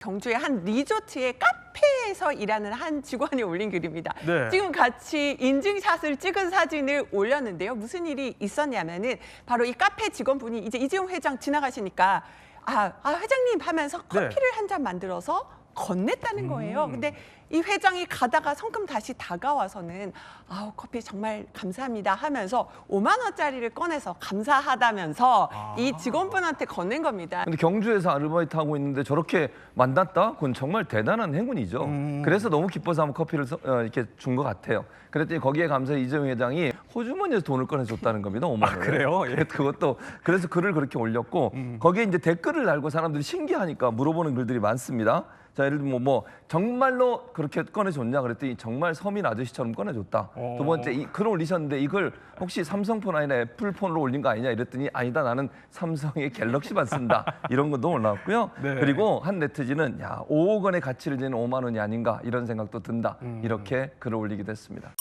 경주의 한 리조트의 카페에서 일하는 한 직원이 올린 글입니다. 네. 지금 같이 인증샷을 찍은 사진을 올렸는데요. 무슨 일이 있었냐면은 바로 이 카페 직원분이 이제 이재용 회장 지나가시니까 아, 아 회장님 하면서 네. 커피를 한잔 만들어서 건넸다는 거예요. 음. 근데 이 회장이 가다가 성큼 다시 다가와서는 아우 커피 정말 감사합니다 하면서 5만 원짜리를 꺼내서 감사하다면서 아. 이 직원분한테 건넨 겁니다. 근데 경주에서 아르바이트 하고 있는데 저렇게 만났다? 그건 정말 대단한 행운이죠. 음. 그래서 너무 기뻐서 한번 커피를 서- 어, 이렇게 준 것 같아요. 그랬더니 거기에 감사 이재용 회장이 호주머니에서 돈을 꺼내줬다는 겁니다. 5만 원. 아, 그래요? 예. 음. 그것도 그래서 글을 그렇게 올렸고 거기에 이제 댓글을 달고 사람들이 신기하니까 물어보는 글들이 많습니다. 자 예를 들면 뭐 정말로 그렇게 꺼내줬냐 그랬더니 정말 서민 아저씨처럼 꺼내줬다. 어. 두 번째 이 글을 올리셨는데 이걸 혹시 삼성폰 아니라 애플폰으로 올린 거 아니냐 이랬더니 아니다 나는 삼성의 갤럭시만 쓴다 이런 것도 올라왔고요. 네. 그리고 한 네티즌은 야 5억 원의 가치를 지는 5만 원이 아닌가 이런 생각도 든다 음. 이렇게 글을 올리기도 했습니다.